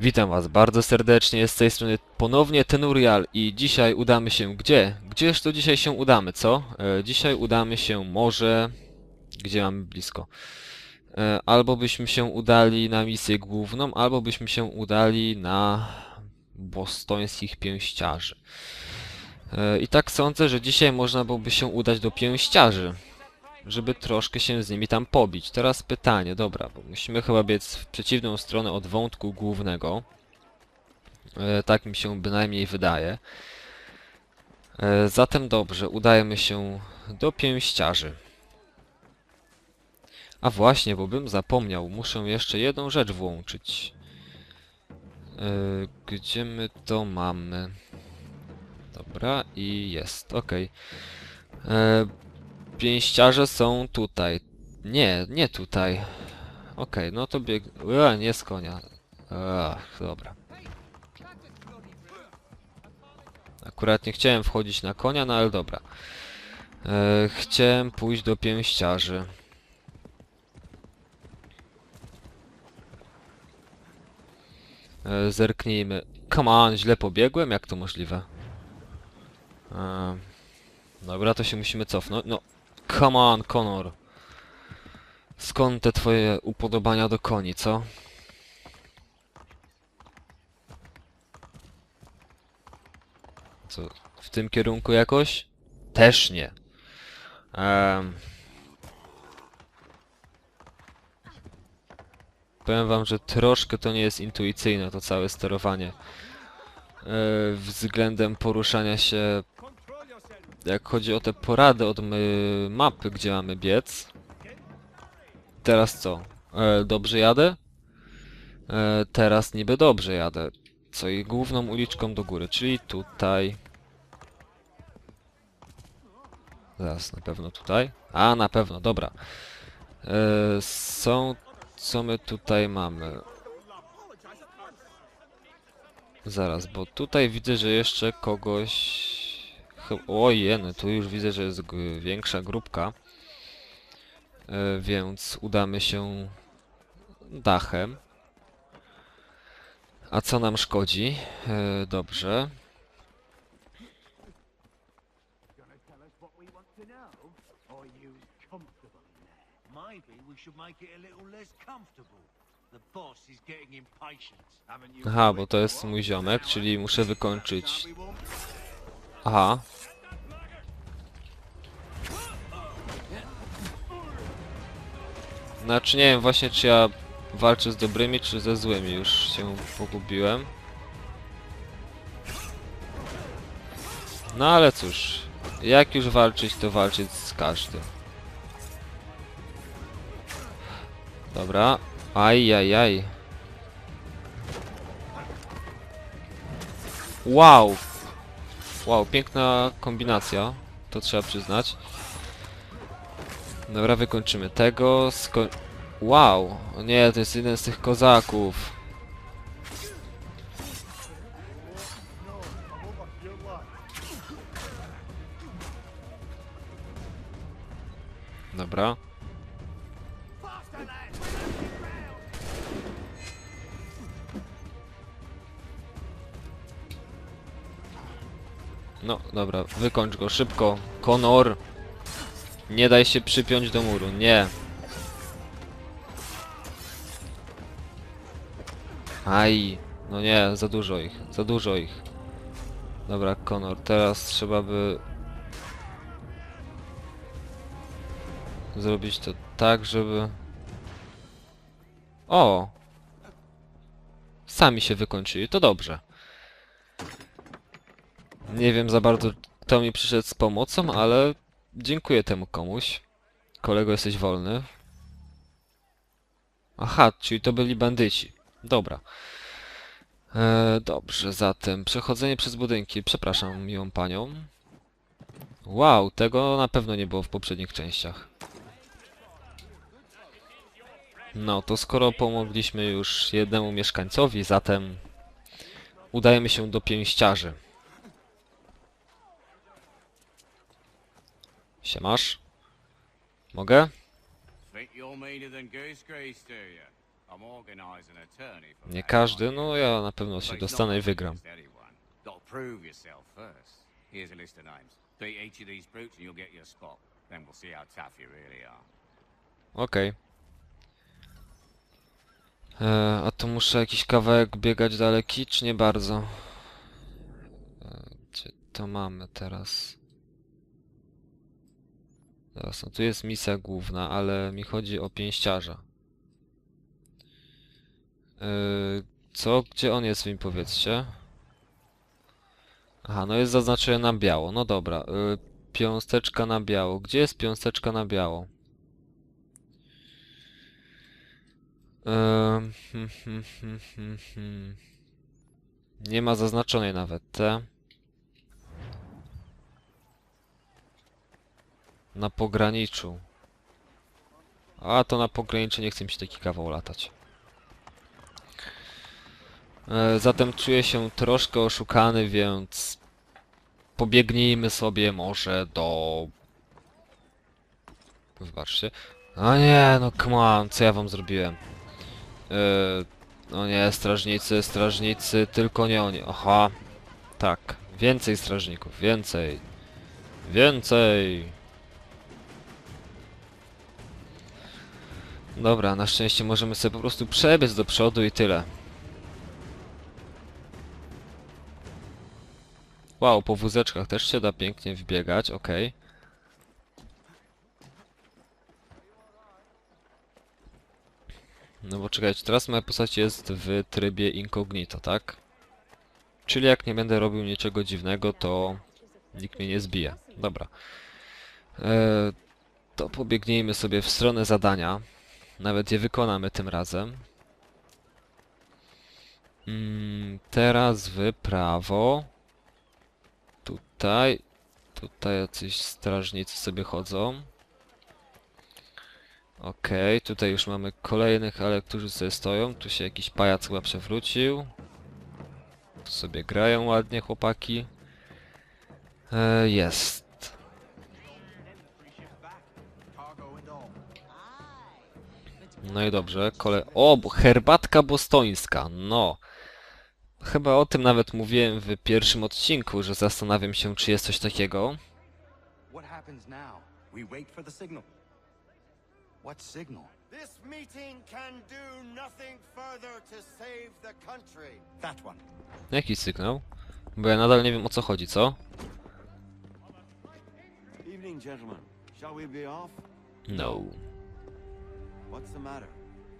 Witam was bardzo serdecznie, z tej strony ponownie Tenurial i dzisiaj udamy się gdzie? Gdzież to dzisiaj się udamy, co? E, dzisiaj udamy się może... Gdzie mamy blisko? E, albo byśmy się udali na misję główną, albo byśmy się udali na bostońskich pięściarzy. E, I tak sądzę, że dzisiaj można byłoby się udać do pięściarzy, żeby troszkę się z nimi tam pobić. Teraz pytanie, dobra, bo musimy chyba biec w przeciwną stronę od wątku głównego. E, tak mi się bynajmniej wydaje. E, zatem dobrze, udajemy się do pięściarzy. A właśnie, bo bym zapomniał, muszę jeszcze jedną rzecz włączyć. E, gdzie my to mamy? Dobra, i jest. E, Pięściarze są tutaj. Nie, nie tutaj. Okej, no to bieg... Ua, nie z konia. Ach, dobra. Akurat nie chciałem wchodzić na konia, no ale dobra. E, chciałem pójść do pięściarzy. E, zerknijmy. Come on, źle pobiegłem? Jak to możliwe? E, dobra, to się musimy cofnąć. No, come on, Conor. Skąd te twoje upodobania do koni, co? Co, w tym kierunku jakoś? Też nie. Em. Powiem wam, że troszkę to nie jest intuicyjne, to całe sterowanie. E, względem poruszania się, jak chodzi o te porady od mapy, gdzie mamy biec. Teraz co? E, dobrze jadę? E, teraz niby dobrze jadę. Co i główną uliczką do góry, czyli tutaj. Zaraz, na pewno tutaj. A, na pewno, dobra. E, są... Co my tutaj mamy? Zaraz, bo tutaj widzę, że jeszcze kogoś... Ojej, tu już widzę, że jest większa grupka. E, więc udamy się dachem. A co nam szkodzi? E, dobrze. Aha, bo to jest mój ziomek, czyli muszę wykończyć. Aha. Znaczy nie wiem właśnie czy ja walczę z dobrymi czy ze złymi, już się pogubiłem. No ale cóż, jak już walczyć to walczyć z każdym. Dobra, aj, aj, aj. Wow! Wow, piękna kombinacja, to trzeba przyznać. Dobra, wykończymy tego, sko... Wow! O nie, to jest jeden z tych kozaków. Dobra. No, dobra, wykończ go szybko. Konor! Nie daj się przypiąć do muru, nie. Aj, no nie, za dużo ich, za dużo ich. Dobra, Konor, teraz trzeba by... Zrobić to tak, żeby... O! Sami się wykończyli, to dobrze. Nie wiem za bardzo, kto mi przyszedł z pomocą, ale dziękuję temu komuś. Kolego, jesteś wolny. Aha, czyli to byli bandyci. Dobra. E, dobrze, zatem przechodzenie przez budynki. Przepraszam, miłą panią. Wow, tego na pewno nie było w poprzednich częściach. No, to skoro pomogliśmy już jednemu mieszkańcowi, zatem udajemy się do pięściarzy. Attorney for Nie każdy, no ja na pewno się dostanę i wygram. Here's a list of names. Beat each of these brutes and you'll get your spot. Then we'll see how tough you really are. Okej. E, A to muszę jakiś kawałek biegać daleki, czy nie bardzo? E, Gdzie to mamy teraz? Teraz, no tu jest misja główna, ale mi chodzi o pięściarza. E, Co? Gdzie on jest, mi powiedzcie? Aha, no jest zaznaczone na biało. No dobra. e, Piąsteczka na biało. Gdzie jest piąsteczka na biało? Hmm, hmm, hmm, hmm. Nie ma zaznaczonej nawet te. Na pograniczu. A to na pograniczu nie chce mi się taki kawał latać. E, zatem czuję się troszkę oszukany, więc pobiegnijmy sobie może do... Wybaczcie. O nie, no come on, co ja wam zrobiłem? Yy, no nie, strażnicy, strażnicy, tylko nie oni. Aha, tak, więcej strażników, więcej. Więcej! Dobra, na szczęście możemy sobie po prostu przebiec do przodu i tyle. Wow, po wózeczkach też się da pięknie wbiegać, okej. No bo czekajcie, teraz moja postać jest w trybie incognito, tak? Czyli jak nie będę robił niczego dziwnego, to nikt mnie nie zbije. Dobra. E, to pobiegnijmy sobie w stronę zadania. Nawet je wykonamy tym razem. Mm, teraz w prawo. Tutaj. Tutaj jacyś strażnicy sobie chodzą. Okej, tutaj już mamy kolejnych, ale którzy sobie stoją. Tu się jakiś pajac chyba przewrócił. Tu sobie grają ładnie chłopaki. E, jest. No i dobrze, kole... O, bo herbatka bostońska, no. Chyba o tym nawet mówiłem w pierwszym odcinku, że zastanawiam się, czy jest coś takiego. What happens now? We wait for the signal. What signal? This meeting can do nothing further to save the country. That one. Jaki sygnał? Bo ja nadal nie wiem o co chodzi, co? Evening, gentlemen. Shall we be off? No. What's the matter?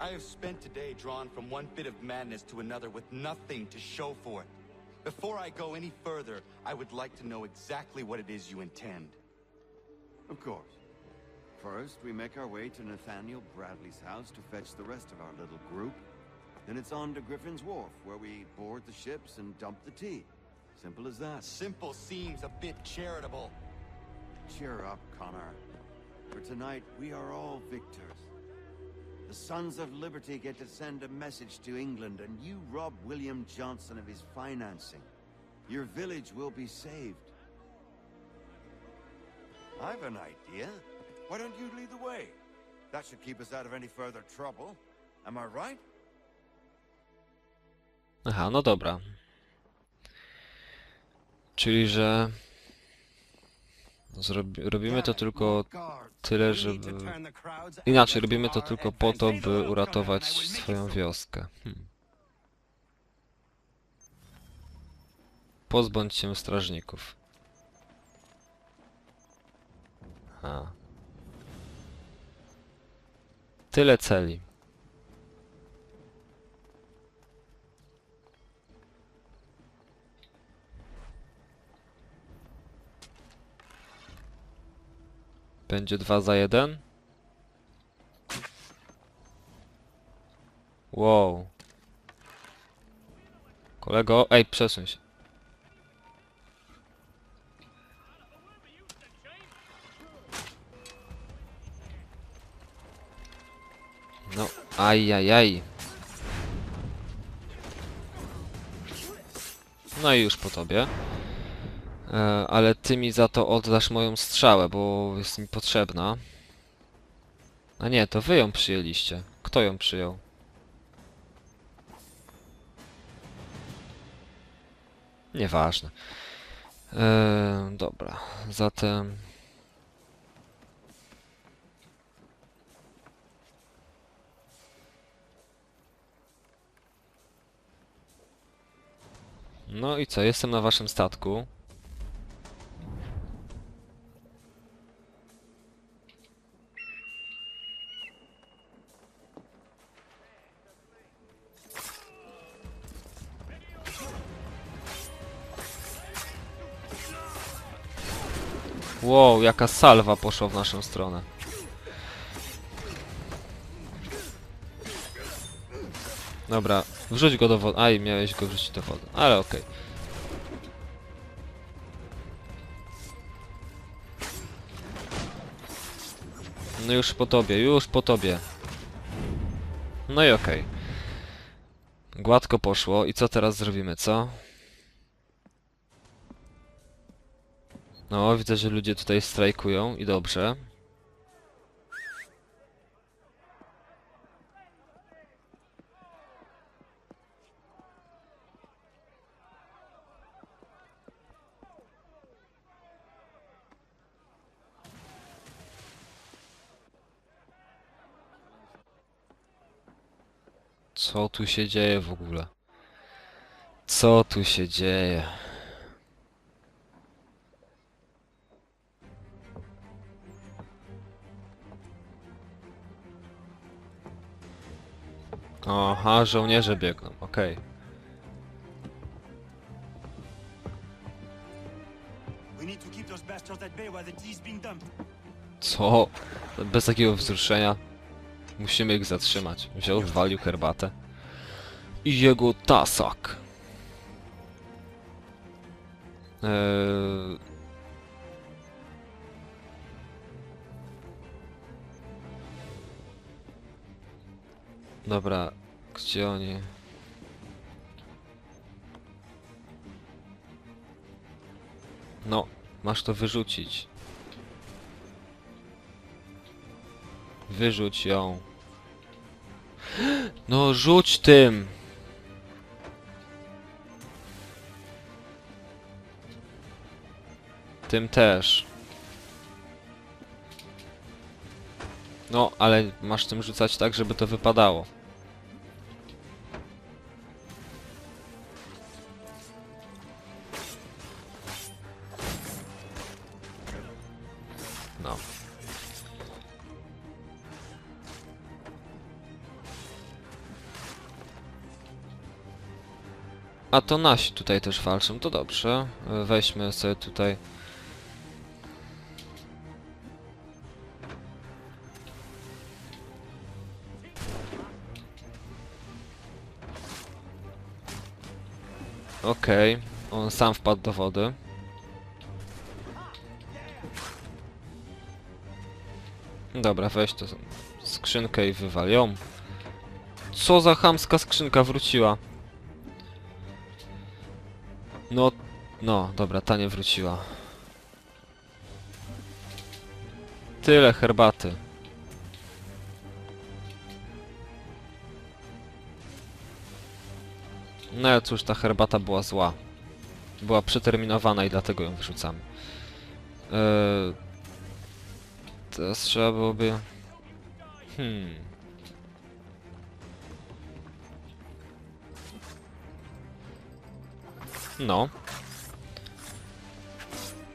I have spent today drawn from one bit of madness to another with nothing to show for it. Before I go any further, I would like to know exactly what it is you intend. Of course. First, we make our way to Nathaniel Bradley's house to fetch the rest of our little group. Then it's on to Griffin's Wharf, where we board the ships and dump the tea. Simple as that. Simple seems a bit charitable. Cheer up, Connor. For tonight, we are all victors. The Sons of Liberty get to send a message to England, and you rob William Johnson of his financing. Your village will be saved. I've an idea. Why don't you lead the way? That should keep us out of any further trouble. Am I right? Aha, no dobra. Czyli, że... Zrobi robimy to tylko tyle, żeby... Inaczej, robimy to tylko po to, by uratować swoją wioskę. Hmm. Pozbądź się strażników. A. Tyle celi. Będzie dwa za jeden? Wow. Kolego, ej, przesuń się. No, ajajaj. No i już po tobie. E, ale ty mi za to oddasz moją strzałę, bo jest mi potrzebna. A nie, to wy ją przyjęliście. Kto ją przyjął? Nieważne. E, dobra, zatem... No i co, jestem na waszym statku. Wow, jaka salwa poszła w naszą stronę. Dobra, wrzuć go do wody. Aj, miałeś go wrzucić do wody, ale okej. No już po tobie, już po tobie. No i okej. Gładko poszło. I co teraz zrobimy, co? No, widzę, że ludzie tutaj strajkują i dobrze. Co tu się dzieje w ogóle? Co tu się dzieje? Aha, żołnierze biegną, okej. Dumped. Co? Bez takiego wzruszenia. Musimy ich zatrzymać. Wziął, walił herbatę. I jego tasak. Eee... Dobra, gdzie oni? No, masz to wyrzucić. Wyrzuć ją. No rzuć tym! Tym też. No, ale masz tym rzucać tak, żeby to wypadało. A to nasi tutaj też walczą, to dobrze. Weźmy sobie tutaj. Okej, on sam wpadł do wody. Dobra, weź to skrzynkę i wywal ją. Co za chamska skrzynka wróciła? No, no, dobra, ta nie wróciła. Tyle herbaty. No cóż, ta herbata była zła. Była przeterminowana i dlatego ją wyrzucamy. Eee, teraz trzeba byłoby... Hmm... No.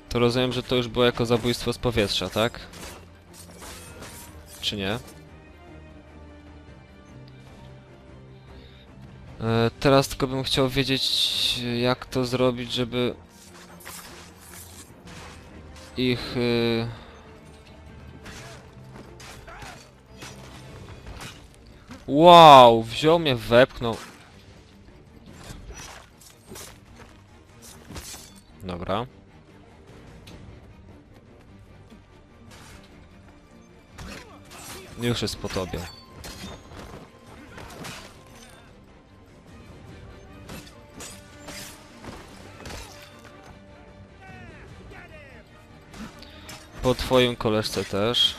To rozumiem, że to już było jako zabójstwo z powietrza, tak? Czy nie? E, teraz tylko bym chciał wiedzieć, jak to zrobić, żeby ich... Y... Wow, wziął mnie, wepchnął. Dobra. Już jest po tobie. Po twoim koleżce też.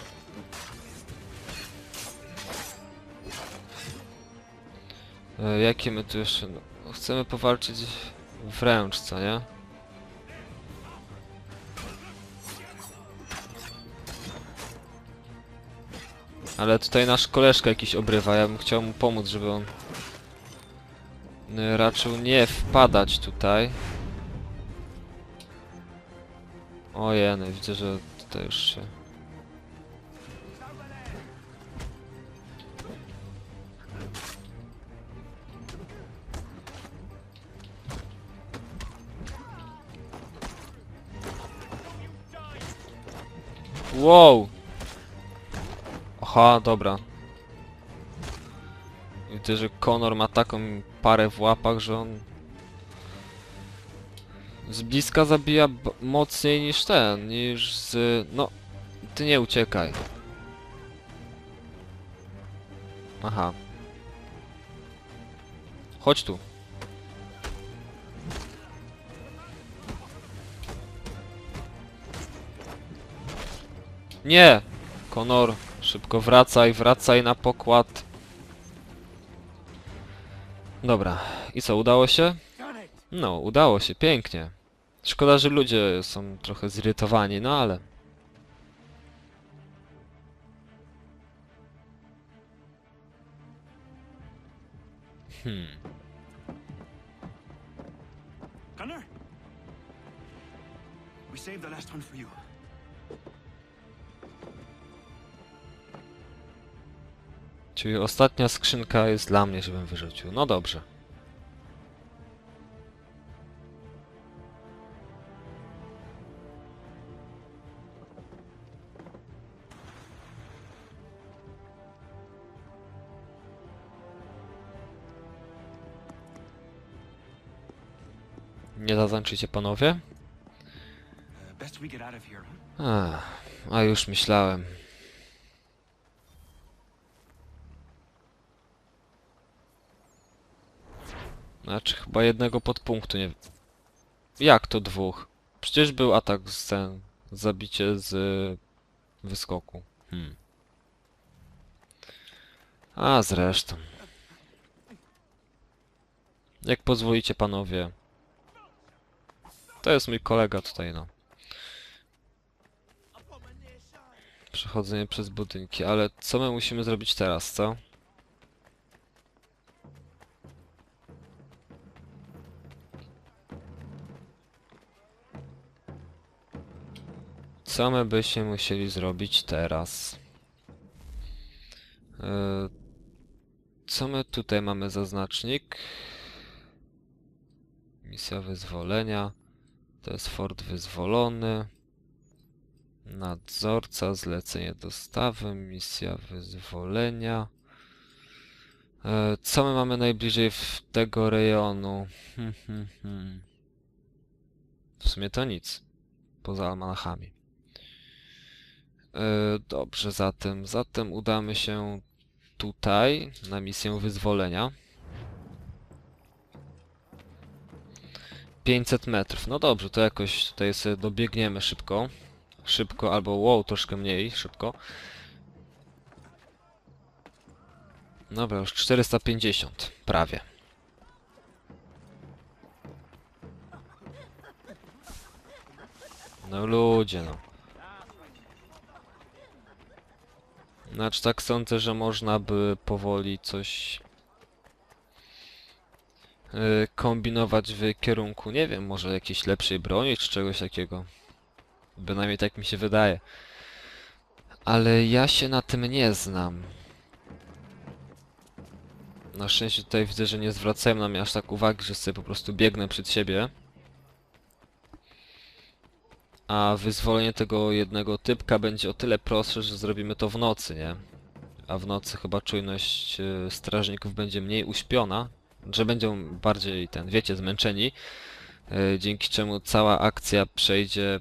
E, jakie my tu jeszcze... No, chcemy powalczyć wręcz, co nie? Ale tutaj nasz koleżka jakiś obrywa, ja bym chciał mu pomóc, żeby on y, raczył nie wpadać tutaj. Ojej, no widzę, że tutaj już się... Wow! Aha, dobra. Widzę, że Conor ma taką parę w łapach, że on... Z bliska zabija mocniej niż ten, niż z... No, ty nie uciekaj. Aha. Chodź tu. Nie! Konor, szybko wracaj, wracaj na pokład. Dobra, i co, udało się? No, udało się, pięknie. Szkoda, że ludzie są trochę zirytowani, no ale... Hmm. Connor? We saved the last one for you. Czyli ostatnia skrzynka jest dla mnie, żebym wyrzucił. No dobrze. Nie zatańczycie panowie? Ach, a już myślałem. Znaczy, chyba jednego podpunktu nie... Jak to dwóch? Przecież był atak z ten... Zabicie z... Wyskoku. Hmm. A zresztą. Jak pozwolicie panowie. To jest mój kolega tutaj, no. Przechodzenie przez budynki, ale co my musimy zrobić teraz, co? Co my byśmy musieli zrobić teraz? Yy, co my tutaj mamy za znacznik? Misja wyzwolenia. To jest fort wyzwolony. Nadzorca, zlecenie dostawy, misja wyzwolenia. E, co my mamy najbliżej w tego rejonu? W sumie to nic. Poza almanachami. E, dobrze, zatem, zatem udamy się tutaj na misję wyzwolenia. 500 metrów. No dobrze, to jakoś tutaj sobie dobiegniemy szybko. Szybko, albo wow, troszkę mniej, szybko. Dobra, już 450, prawie. No ludzie, no. Znaczy tak sądzę, że można by powoli coś yy, kombinować w kierunku, nie wiem, może jakiejś lepszej broni czy czegoś takiego. Bynajmniej tak mi się wydaje. Ale ja się na tym nie znam. Na szczęście tutaj widzę, że nie zwracają na mnie aż tak uwagi, że sobie po prostu biegnę przed siebie. A wyzwolenie tego jednego typka będzie o tyle prostsze, że zrobimy to w nocy, nie? A w nocy chyba czujność e, strażników będzie mniej uśpiona, że będą bardziej, ten, wiecie, zmęczeni. e, Dzięki czemu cała akcja przejdzie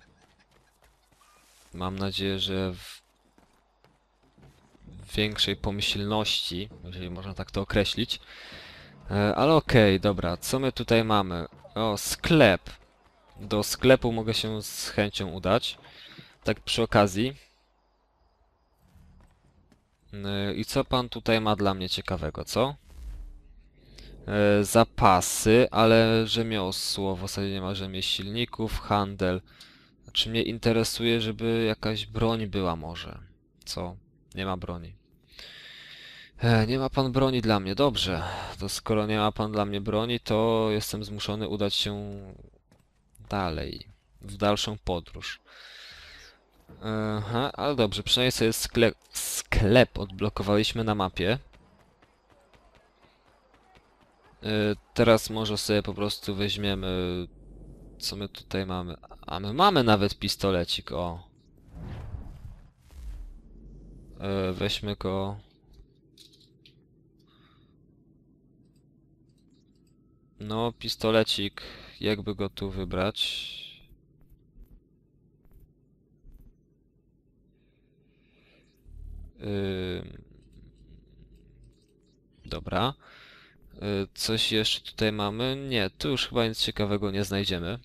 Mam nadzieję, że w większej pomyślności, jeżeli można tak to określić. E, ale okej, dobra, co my tutaj mamy? O, sklep. Do sklepu mogę się z chęcią udać. Tak przy okazji. E, I co pan tutaj ma dla mnie ciekawego, co? E, zapasy, ale rzemiosło. W zasadzie nie ma rzemieślników, handel. Znaczy mnie interesuje, żeby jakaś broń była może. Co? Nie ma broni. E, nie ma pan broni dla mnie. Dobrze. To skoro nie ma pan dla mnie broni, to jestem zmuszony udać się dalej. W dalszą podróż. Aha, ale dobrze. Przynajmniej sobie sklep, sklep odblokowaliśmy na mapie. E, Teraz może sobie po prostu weźmiemy... Co my tutaj mamy? A my mamy nawet pistolecik, o. E, Weźmy go... No, pistolecik. Jakby go tu wybrać? Ym, Dobra. Y, Coś jeszcze tutaj mamy? Nie, tu już chyba nic ciekawego nie znajdziemy.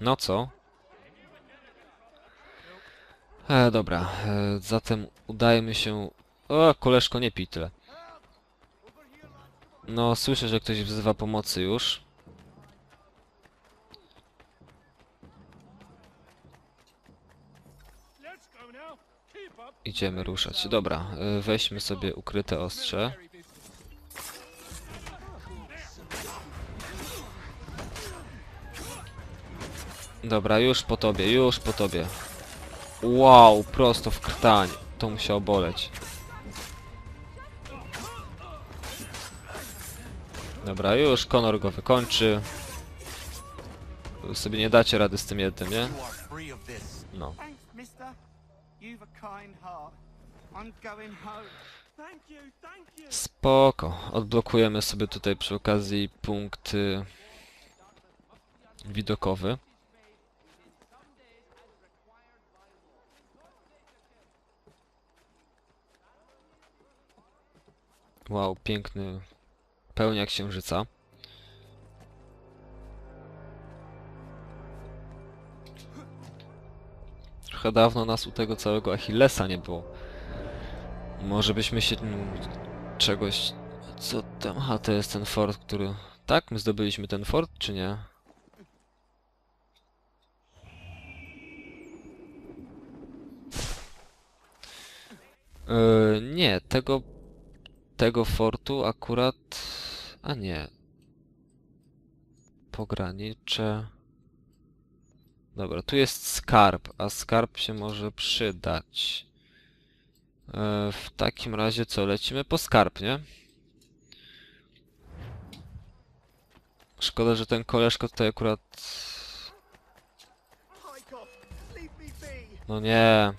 No co? E, dobra, e, zatem udajmy się... O, koleżko, nie pij tyle. No, słyszę, że ktoś wzywa pomocy już. Idziemy ruszać. Dobra, e, weźmy sobie ukryte ostrze. Dobra, już po tobie, już po tobie. Wow, prosto w krtań. To musiało boleć. Dobra, już Konor go wykończy. Wy sobie nie dacie rady z tym jednym, nie? No. Spoko. Odblokujemy sobie tutaj przy okazji punkt widokowy. Wow, piękny pełniak księżyca. Trochę dawno nas u tego całego Achillesa nie było. Może byśmy się czegoś... Co tam? Aha, to jest ten fort, który... Tak? My zdobyliśmy ten fort, czy nie? Yy, nie, tego... Tego fortu akurat... A nie. Pogranicze... Dobra, tu jest skarb, a skarb się może przydać. E, W takim razie co, lecimy po skarb, nie? Szkoda, że ten koleżko tutaj akurat... No nie.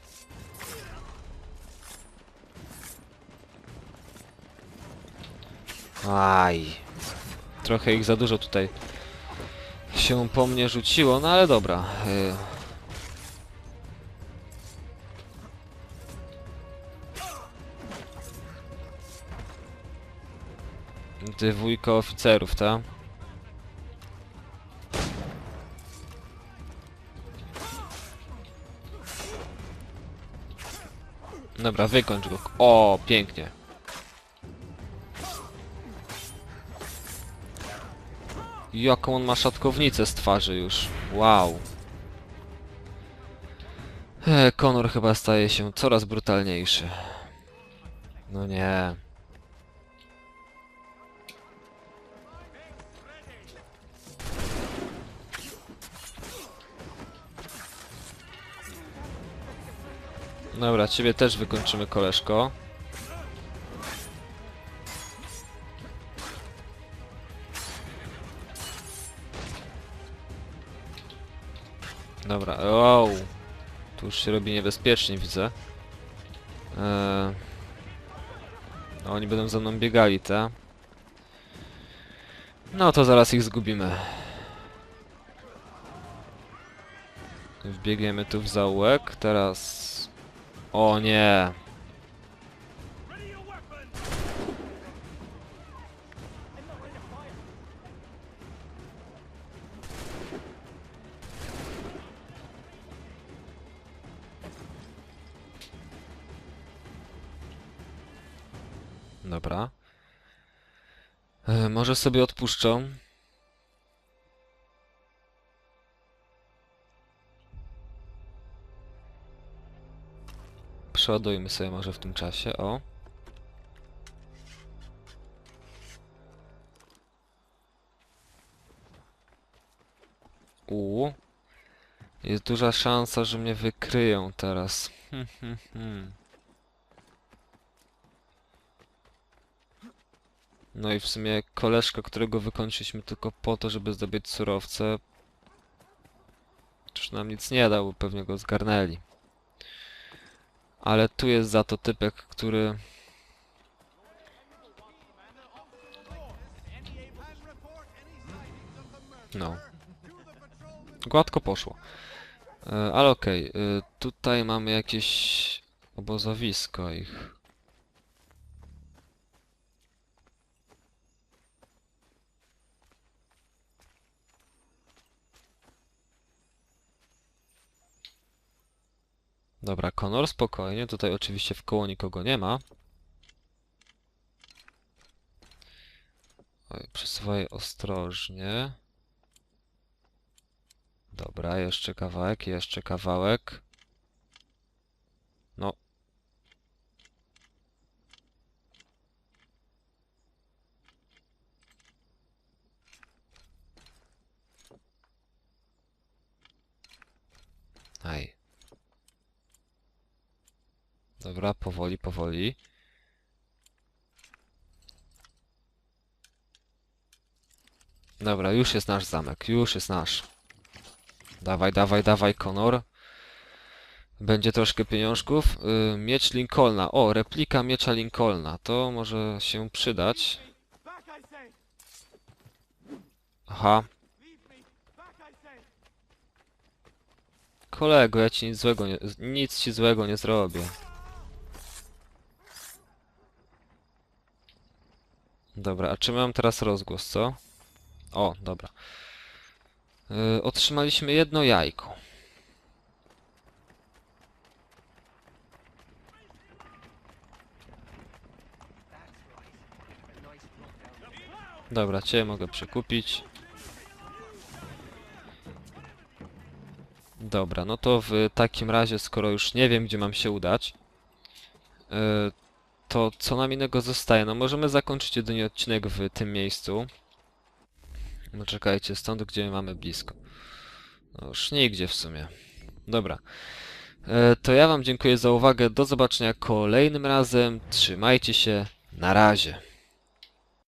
Aj. Trochę ich za dużo tutaj się po mnie rzuciło, no ale dobra. y. Wujko oficerów, ta? Dobra, wykończ go. O, pięknie. Jaką on ma szatkownicę z twarzy już. Wow. E, Conor chyba staje się coraz brutalniejszy. No nie. Dobra, ciebie też wykończymy, koleżko. Dobra, wow. Tu już się robi niebezpiecznie, widzę. Eee... No, oni będą za mną biegali, te. No to zaraz ich zgubimy. Wbiegniemy tu w zaułek, teraz... O nie! Może sobie odpuszczą. Przeładujmy sobie może w tym czasie, o. U. Jest duża szansa, że mnie wykryją teraz. Hmm, hmm, hmm. No i w sumie koleżka, którego wykończyliśmy tylko po to, żeby zdobyć surowce, już nam nic nie dał, bo pewnie go zgarnęli. Ale tu jest za to typek, który... No. Gładko poszło. E, ale okej, e, tutaj mamy jakieś obozowisko ich. Dobra, Konor, spokojnie. Tutaj oczywiście w koło nikogo nie ma. Oj, przesuwaj ostrożnie. Dobra, jeszcze kawałek, jeszcze kawałek. No. Aj. Dobra, powoli, powoli. Dobra, już jest nasz zamek, już jest nasz. Dawaj, dawaj, dawaj, Konor. Będzie troszkę pieniążków. Y, miecz Lincolna. O, replika miecza Lincolna. To może się przydać. Aha. Kolego, ja ci nic złego nie... Nic ci złego nie zrobię. Dobra, a czy mam teraz rozgłos, co? O, dobra. Y, otrzymaliśmy jedno jajko. Dobra, cię mogę przekupić. Dobra, no to w takim razie, skoro już nie wiem, gdzie mam się udać, y, to co nam innego zostaje? No możemy zakończyć jedynie odcinek w tym miejscu. No czekajcie, stąd gdzie mamy blisko. No już nigdzie w sumie. Dobra. E, To ja wam dziękuję za uwagę. Do zobaczenia kolejnym razem. Trzymajcie się. Na razie.